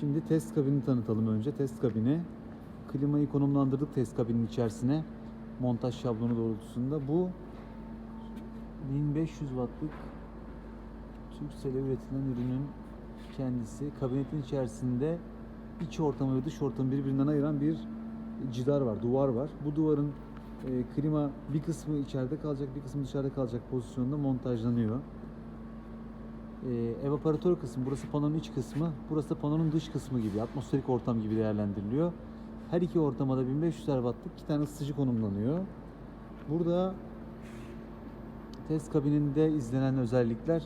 Şimdi test kabini tanıtalım önce. Test kabini. Klimayı konumlandırdık test kabinin içerisine. Montaj şablonu doğrultusunda. Bu 1500 wattlık Turkcell'e üretilen ürünün kendisi. Kabinetin içerisinde iç ortamı ve dış ortamı birbirinden ayıran bir cidar var, duvar var. Bu duvarın e, klima bir kısmı içeride kalacak, bir kısmı dışarıda kalacak pozisyonda montajlanıyor. E, evaporatör kısmı, burası panonun iç kısmı, burası da panonun dış kısmı gibi, atmosferik ortam gibi değerlendiriliyor. Her iki ortama da 1500 wattlık iki tane ısıtıcı konumlanıyor. Burada test kabininde izlenen özellikler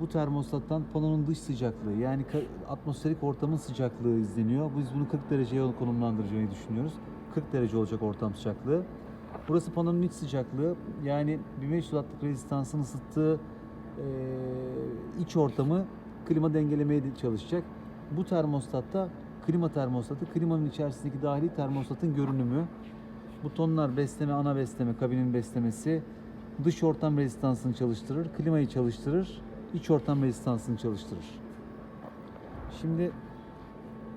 bu termostattan panonun dış sıcaklığı yani atmosferik ortamın sıcaklığı izleniyor. Biz bunu 40 dereceye konumlandıracağını düşünüyoruz. 40 derece olacak ortam sıcaklığı. Burası panonun iç sıcaklığı yani 1500 wattlık rezistansın ısıttığı iç ortamı klima dengelemeye de çalışacak. Bu termostatta klima termostatı, klimanın içerisindeki dahili termostatın görünümü. Butonlar besleme, ana besleme, kabinin beslemesi, dış ortam rezistansını çalıştırır, klimayı çalıştırır, iç ortam rezistansını çalıştırır. Şimdi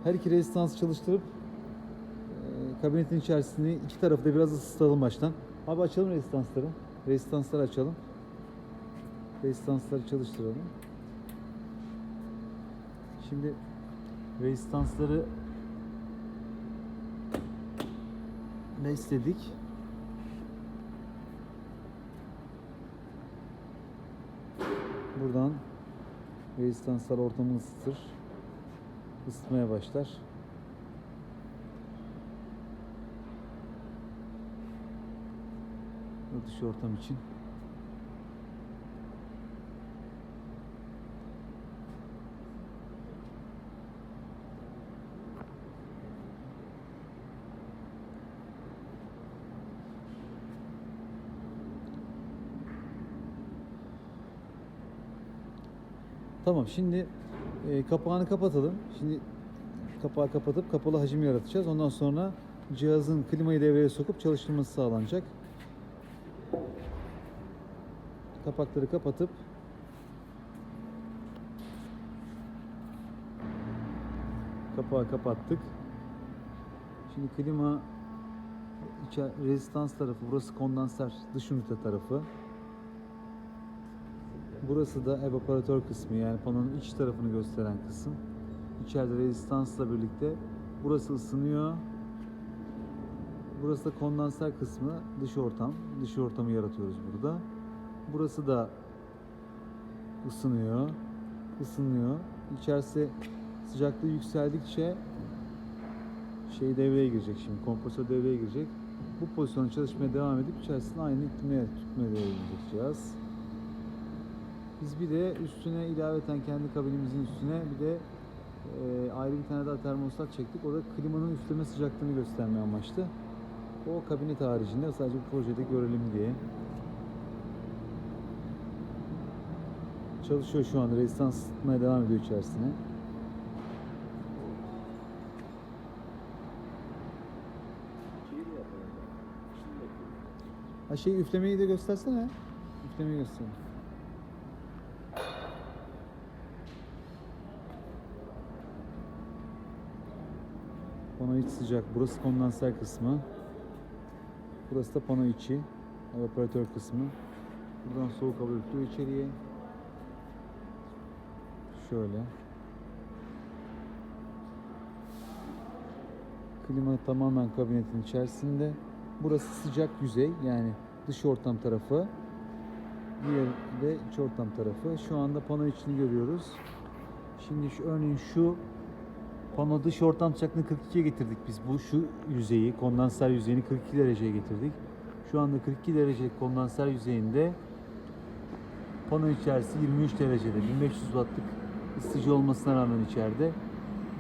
her iki rezistansı çalıştırıp e, kabinetin içerisini iki tarafı da biraz ısıtalım baştan. Abi açalım rezistansları. Rezistansları açalım. Rezistansları çalıştıralım. Şimdi rezistansları besledik. Buradan rezistanslar ortamı ısıtır. Isıtmaya başlar. Dış ortam için. Tamam şimdi e, kapağını kapatalım. Şimdi kapağı kapatıp kapalı hacim yaratacağız. Ondan sonra cihazın klimayı devreye sokup çalıştırması sağlanacak. Kapakları kapatıp kapağı kapattık. Şimdi klima rezistans tarafı, burası kondanser dış ünite tarafı. Burası da evaporatör kısmı yani panonun iç tarafını gösteren kısım. İçeride rezistansla birlikte burası ısınıyor. Burası da kondanser kısmı dış ortam. Dış ortamı yaratıyoruz burada. Burası da ısınıyor. ısınıyor. İçerisi sıcaklığı yükseldikçe şey devreye girecek şimdi. Kompresör devreye girecek. Bu pozisyonda çalışmaya devam edip içerisinde aynı iklime tutmaya girecek cihaz. Biz bir de üstüne ilaveten kendi kabinimizin üstüne bir de e, ayrı bir tane daha termostat çektik. O da klimanın üfleme sıcaklığını göstermeye amaçlı. O kabinet haricinde sadece bu projede görelim diye. Çalışıyor şu anda. Rezistans ısıtmaya devam ediyor içerisine. Ha şey üflemeyi de göstersene. Üflemeyi göster. Pano iç sıcak. Burası kondanser kısmı. Burası da pano içi. Evaporatör kısmı. Buradan soğuk hava üflüyor içeriye. Şöyle. Klima tamamen kabinetin içerisinde. Burası sıcak yüzey yani dış ortam tarafı. Diğer de iç ortam tarafı. Şu anda pano içini görüyoruz. Şimdi şu örneğin şu pano dış ortam sıcaklığını 42'ye getirdik biz. Bu şu yüzeyi, kondanser yüzeyini 42 dereceye getirdik. Şu anda 42 derece kondanser yüzeyinde pano içerisi 23 derecede. 1500 wattlık ısıtıcı olmasına rağmen içeride.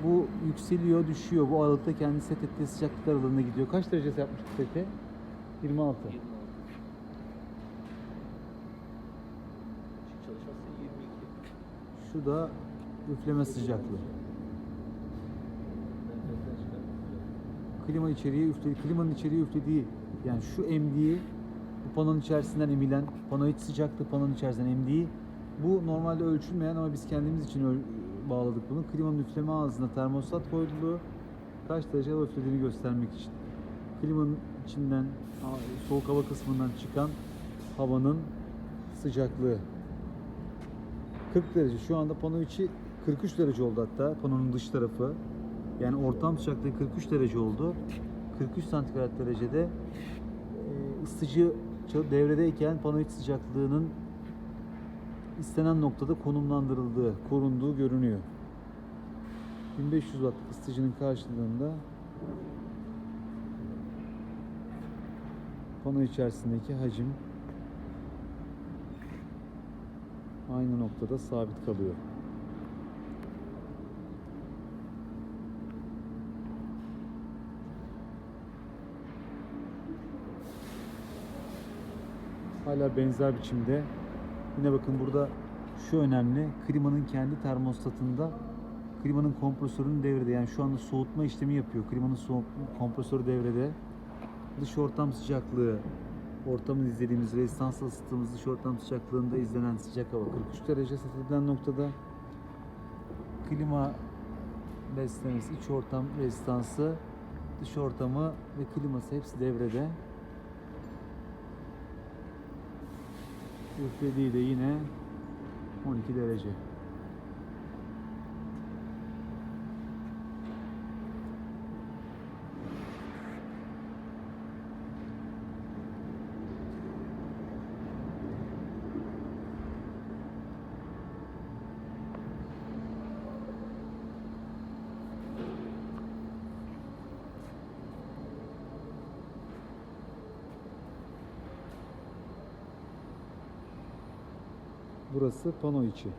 Bu yükseliyor, düşüyor. Bu aralıkta kendi set ettiği sıcaklık aralığında gidiyor. Kaç derecesi yapmıştık seti? 26. Çalışması 22. Şu da üfleme sıcaklığı. Klima içeriye üfledi, klimanın içeriye üflediği yani şu emdiği bu panonun içerisinden emilen, pano iç sıcaklığı panonun içerisinden emdiği bu normalde ölçülmeyen ama biz kendimiz için bağladık bunu? Klimanın üfleme ağzına termostat koyduğu kaç derece hava üflediğini göstermek için. Klimanın içinden soğuk hava kısmından çıkan havanın sıcaklığı. 40 derece. Şu anda pano içi 43 derece oldu hatta panonun dış tarafı. Yani ortam sıcaklığı 43 derece oldu. 43 santigrat derecede e, ısıtıcı devredeyken pano iç sıcaklığının istenen noktada konumlandırıldığı, korunduğu görünüyor. 1500 watt ısıtıcının karşılığında pano içerisindeki hacim aynı noktada sabit kalıyor. Hala benzer biçimde. Yine bakın burada şu önemli. Klimanın kendi termostatında klimanın kompresörünün devrede. Yani şu anda soğutma işlemi yapıyor. Klimanın kompresörü devrede. Dış ortam sıcaklığı ortamın izlediğimiz rezistans ısıttığımız dış ortam sıcaklığında izlenen sıcak hava 43 derece set noktada klima beslemesi iç ortam rezistansı dış ortamı ve kliması hepsi devrede. Üflediği de yine 12 derece. Burası pano içi.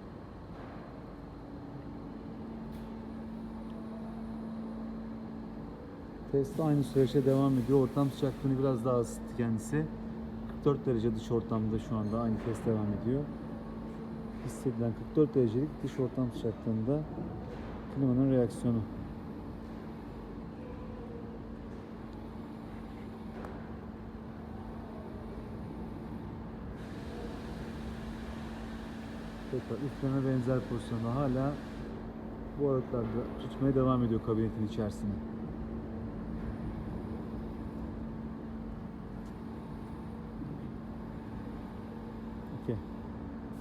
Test aynı süreçte devam ediyor. Ortam sıcaklığını biraz daha ısıttı kendisi. 44 derece dış ortamda şu anda aynı test devam ediyor. Hissedilen 44 derecelik dış ortam sıcaklığında klimanın reaksiyonu. Tekrar üfleme benzer pozisyonda hala bu aralıklarda tutmaya devam ediyor kabinetin içerisine.